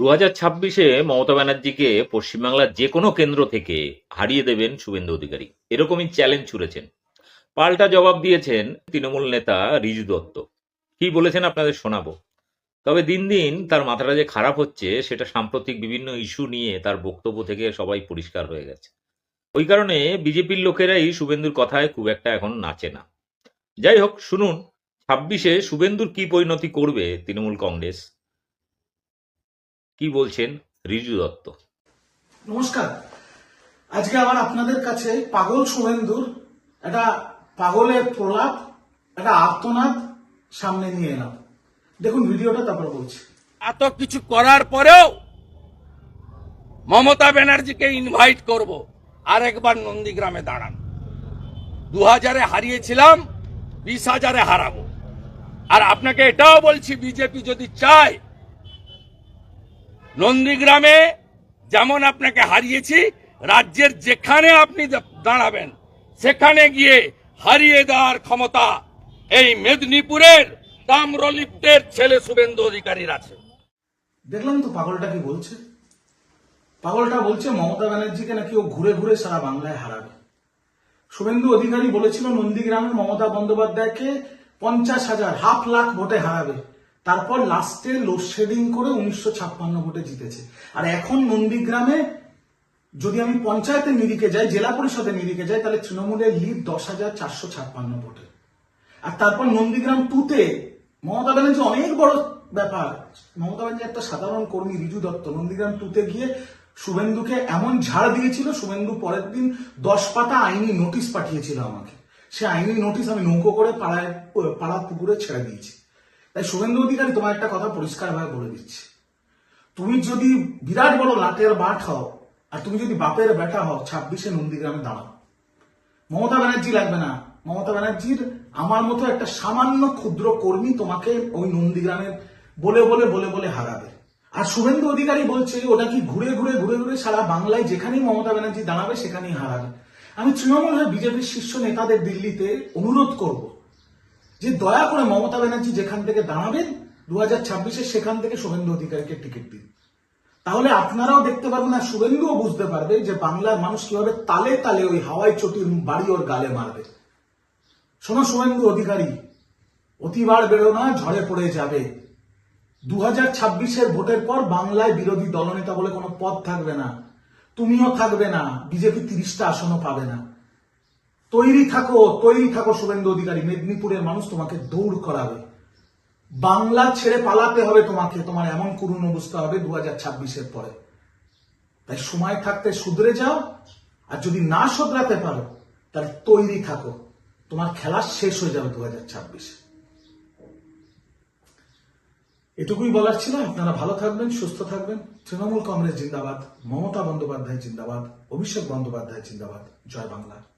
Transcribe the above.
দু হাজার ছাব্বিশে মমতা ব্যানার্জিকে পশ্চিমবাংলার যে কোনো কেন্দ্র থেকে হারিয়ে দেবেন শুভেন্দু অধিকারী। এরকমই চ্যালেঞ্জ ছুড়েছেন। পাল্টা জবাব দিয়েছেন তৃণমূল নেতা রিজু দত্ত। কি বলেছেন আপনাদের শোনাবো। তবে দিন দিন তার মাথাটা যে খারাপ হচ্ছে, সেটা সাম্প্রতিক বিভিন্ন ইস্যু নিয়ে তার বক্তব্য থেকে সবাই পরিষ্কার হয়ে গেছে। ওই কারণে বিজেপির লোকেরাই শুভেন্দুর কথায় খুব একটা এখন নাচে না। যাই হোক, শুনুন, ছাব্বিশে শুভেন্দুর কি পরিণতি করবে তৃণমূল কংগ্রেস? কি বলছেন রিজু দত্ত? নমস্কার। আজকে আবার আপনাদের কাছে পাগল শুভেন্দুর একটা পাগলের প্রলাপ একটা আর্তনাদ সামনে নিয়ে এলাম। দেখুন ভিডিওটা তারপর বলছি। এত কিছু করার পরেও মমতা ব্যানার্জিকে ইনভাইট করব আরেকবার নন্দীগ্রামে দাঁড়ান। দু হাজারে হারিয়েছিলাম বিশ হাজারে হারাবো। আর আপনাকে এটাও বলছি বিজেপি যদি চায় নন্দীগ্রামে যেমন আপনাকে হারিয়েছি, রাজ্যের যেখানে আপনি দাঁড়াবেন, সেখানে গিয়ে হারিয়ে দেওয়ার ক্ষমতা এই মেদিনীপুরের তাম্রলিপ্তের ছেলে শুভেন্দু অধিকারীর আছে। দেখলাম তো পাগলটা কি বলছে। পাগলটা বলছে মমতা ব্যানার্জিকে নাকি ও ঘুরে ঘুরে সারা বাংলায় হারাবে। শুভেন্দু অধিকারী বলেছিল নন্দীগ্রামে মমতা বন্দ্যোপাধ্যায়কে পঞ্চাশ হাজার, হাফ লাখ ভোটে হারাবে। তারপর লাস্টে লোডশেডিং করে উনিশশো ছাপ্পান্ন ভোটে জিতেছে। আর এখন নন্দীগ্রামে যদি আমি পঞ্চায়েতের নিরিখে যাই, জেলা পরিষদের নিরিখে যাই, তাহলে তৃণমূলের লিড দশ হাজার চারশো ছাপ্পান্ন ভোটে। আর তারপর নন্দীগ্রাম টুতে মমতা ব্যানার্জি অনেক বড় ব্যাপার। মমতা ব্যানার্জি একটা সাধারণ কর্মী, রিজু দত্ত। নন্দীগ্রাম টুতে গিয়ে শুভেন্দুকে এমন ঝাড় দিয়েছিল, শুভেন্দু পরের দিন দশ পাতা আইনি নোটিশ পাঠিয়েছিল আমাকে। সে আইনি নোটিশ আমি নৌকো করে পাড়ায়, পাড়া পুকুরে ছেড়ে দিয়েছি। তাই শুভেন্দু অধিকারী তোমার একটা কথা পরিষ্কারভাবে বলে দিচ্ছি। তুমি যদি বিরাট বড় লাটের বাট হও, আর তুমি যদি বাপের বেটা হও, ছাব্বিশে নন্দীগ্রামে দাঁড়াও। মমতা ব্যানার্জি লাগবে না। মমতা ব্যানার্জির আমার মতো একটা সামান্য ক্ষুদ্র কর্মী তোমাকে ওই নন্দীগ্রামের বলে বলে বলে বলে হারাবে। আর শুভেন্দু অধিকারী বলছে, ওটা কি ঘুরে ঘুরে ঘুরে ঘুরে সারা বাংলায় যেখানেই মমতা ব্যানার্জি দাঁড়াবে, সেখানেই হারাবে। আমি তৃণমূল হয়ে বিজেপির শীর্ষ নেতাদের দিল্লিতে অনুরোধ করব যে দয়া করে মমতা ব্যানার্জি যেখান থেকে দাঁড়াবেন দু হাজার ছাব্বিশে সেখান থেকে শুভেন্দু অধিকারীকে টিকিট দিন। তাহলে আপনারাও দেখতে পারবেন আর শুভেন্দুও বুঝতে পারবে যে বাংলার মানুষ কীভাবে তালে তালে ওই হাওয়াই চটির বাড়ি ওর গালে মারবে। শোনো শুভেন্দু অধিকারী, অতিবার বেরো না ঝড়ে পড়ে যাবে। দু হাজার ছাব্বিশের ভোটের পর বাংলায় বিরোধী দলনেতা বলে কোনো পদ থাকবে না। তুমিও থাকবে না। বিজেপি তিরিশটা আসনও পাবে না। তৈরি থাকো তৈরি থাকো শুভেন্দু অধিকারী। মেদিনীপুরের মানুষ তোমাকে দৌড় করাবে। বাংলা ছেড়ে পালাতে হবে তোমাকে। তোমার এমন করুণ অবস্থা হবে দু হাজার ছাব্বিশের পরে। তাই সময় থাকতে শুধরে যাও, আর যদি না শোধরাতে পারো, তাহলে তৈরি থাকো। তোমার খেলা শেষ হয়ে যাবে দু হাজার ছাব্বিশে। এটুকুই বলার ছিল। আপনারা ভালো থাকবেন, সুস্থ থাকবেন। তৃণমূল কংগ্রেস জিন্দাবাদ, মমতা বন্দ্যোপাধ্যায় জিন্দাবাদ, অভিষেক বন্দ্যোপাধ্যায় জিন্দাবাদ। জয় বাংলা জয় বাংলা।